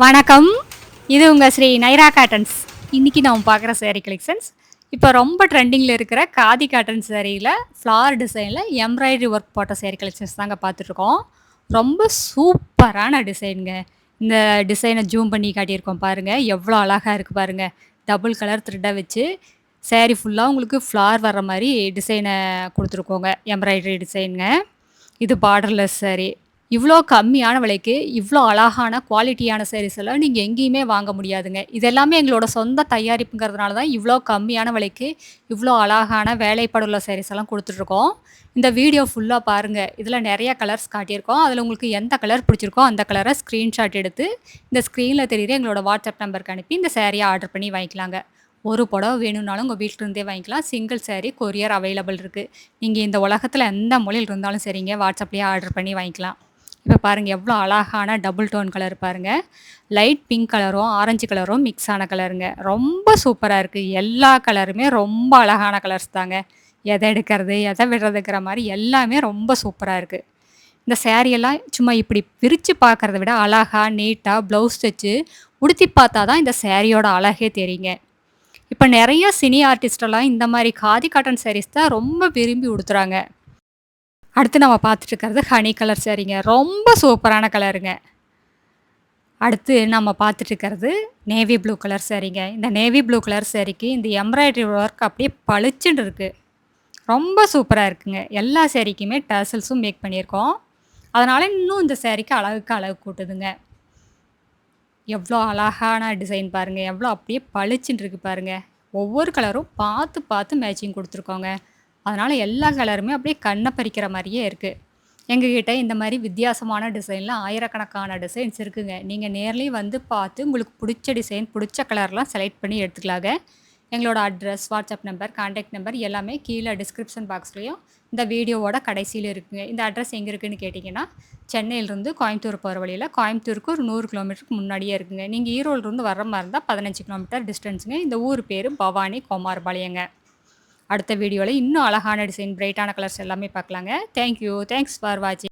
வணக்கம். இது உங்கள் ஸ்ரீ நைரா காட்டன்ஸ். இன்றைக்கி நான் பார்க்குற saree கலெக்ஷன்ஸ் இப்போ ரொம்ப ட்ரெண்டிங்கில் இருக்கிற காதி காட்டன் சேரீயில் ஃப்ளார் டிசைனில் எம்ப்ராய்டரி ஒர்க் போட்ட saree கலெக்ஷன்ஸ் தாங்க பார்த்துட்ருக்கோம். ரொம்ப சூப்பரான டிசைனுங்க இந்த டிசைனை ஜூம் பண்ணி காட்டியிருக்கோம் பாருங்கள் எவ்வளோ அழகாக இருக்குது பாருங்கள் டபுள் கலர் த்ரெட்டாக வச்சு சேரீ ஃபுல்லாக உங்களுக்கு ஃப்ளார் வர்ற மாதிரி டிசைனை கொடுத்துருக்கோங்க. எம்ப்ராய்டரி டிசைனுங்க இது பார்டர்லெஸ் சேரீ இவ்வளோ கம்மியான விலைக்கு இவ்வளோ அழகான குவாலிட்டியான sarees எல்லாம் நீங்கள் எங்கேயுமே வாங்க முடியாதுங்க. இதெல்லாமே எங்களோட சொந்த தயாரிப்புங்கிறதுனால தான் இவ்வளோ கம்மியான விலைக்கு இவ்வளோ அழகான வேலைப்படுள்ள sarees எல்லாம் கொடுத்துட்ருக்கோம். இந்த வீடியோ ஃபுல்லாக பாருங்கள் இதில் நிறைய கலர்ஸ் காட்டியிருக்கோம். அதில் உங்களுக்கு எந்த கலர் பிடிச்சிருக்கோ அந்த கலரை ஸ்க்ரீன்ஷாட் எடுத்து இந்த ஸ்க்ரீனில் தெரியுற எங்களோட வாட்ஸ்அப் நம்பருக்கு அனுப்பி இந்த சேரீயை ஆர்டர் பண்ணி வாங்கிக்கலாங்க. ஒரு புடவை வேணும்னாலும் உங்கள் வீட்டிலிருந்தே வாங்கிக்கலாம். சிங்கிள் சேரீ கொரியர் அவைலபிள் இருக்குது நீங்கள் இந்த உலகத்தில் எந்த மொழியில் இருந்தாலும் சரிங்க வாட்ஸ்அப்லேயே ஆர்டர் பண்ணி வாங்கிக்கலாம். இப்போ பாருங்கள் எவ்வளோ அழகான டபுள் டோன் கலர் பாருங்கள் லைட் பிங்க் கலரும் ஆரஞ்சு கலரும் மிக்ஸ் ஆன கலருங்க ரொம்ப சூப்பராக இருக்குது எல்லா கலருமே ரொம்ப அழகான கலர்ஸ் தாங்க. எதை எடுக்கிறது எதை விடுறதுங்கிற மாதிரி எல்லாமே ரொம்ப சூப்பராக இருக்குது இந்த சேரீயெல்லாம் சும்மா இப்படி பிரித்து பார்க்குறத விட அழகாக நீட்டாக ப்ளவுஸ் தைச்சு உடுத்தி பார்த்தா தான் இந்த சேரீயோட அழகே தெரியுங்க. இப்போ நிறைய சினி ஆர்டிஸ்டெல்லாம் இந்த மாதிரி காதி காட்டன் சாரீஸ் தான் ரொம்ப விரும்பி உடுத்துறாங்க. அடுத்து நம்ம பார்த்துட்டு இருக்கிறது ஹனி கலர் சரிங்க. ரொம்ப சூப்பரான கலருங்க அடுத்து நம்ம பார்த்துட்டு இருக்கிறது நேவி ப்ளூ கலர் சரிங்க. இந்த நேவி ப்ளூ கலர் சரிக்கு இந்த எம்ப்ராய்டரி ஒர்க் அப்படியே பளிச்சுன்னு இருக்குது ரொம்ப சூப்பராக இருக்குங்க. எல்லா சேரீக்குமே டர்சல்ஸும் மேக் பண்ணியிருக்கோம். அதனால் இன்னும் இந்த சேரீக்கு அழகுக்கு அழகு கூட்டுதுங்க. எவ்வளோ அழகான டிசைன் பாருங்கள் எவ்வளோ அப்படியே பளிச்சுன்னு இருக்கு பாருங்கள் ஒவ்வொரு கலரும் பார்த்து பார்த்து மேட்சிங் கொடுத்துருக்கோங்க. அதனால் எல்லா கலருமே அப்படியே கண்ணை பறிக்கிற மாதிரியே இருக்குது எங்ககிட்ட இந்த மாதிரி வித்தியாசமான டிசைனில் ஆயிரக்கணக்கான டிசைன்ஸ் இருக்குங்க. நீங்கள் நேர்லேயும் வந்து பார்த்து உங்களுக்கு பிடிச்ச டிசைன் பிடிச்ச கலர்லாம் செலக்ட் பண்ணி எடுத்துக்கலாங்க. எங்களோட address WhatsApp number contact number எல்லாமே கீழே டிஸ்கிரிப்ஷன் பாக்ஸ்லேயும் இந்த வீடியோவோட கடைசியில் இருக்குங்க. இந்த அட்ரஸ் எங்கே இருக்குதுன்னு கேட்டிங்கன்னா சென்னையிலேருந்து கோயம்புத்தூர் போகிற வழியில் கோயம்புத்தூருக்கு ஒரு நூறு கிலோமீட்டருக்கு முன்னாடியே இருக்குங்க. நீங்கள் ஈரோடுலேருந்து வர மாதிரி இருந்தால் பதினஞ்சு கிலோமீட்டர் டிஸ்டன்ஸுங்க இந்த ஊர் பேர் பவானி கோமார்பாளையங்க அடுத்த வீடியோவில் இன்னும் அழகான டிசைன் பிரைட்டான கலர்ஸ் எல்லாமே பார்க்கலாங்க. தேங்க்யூ தேங்க்ஸ் ஃபார் வாட்சிங்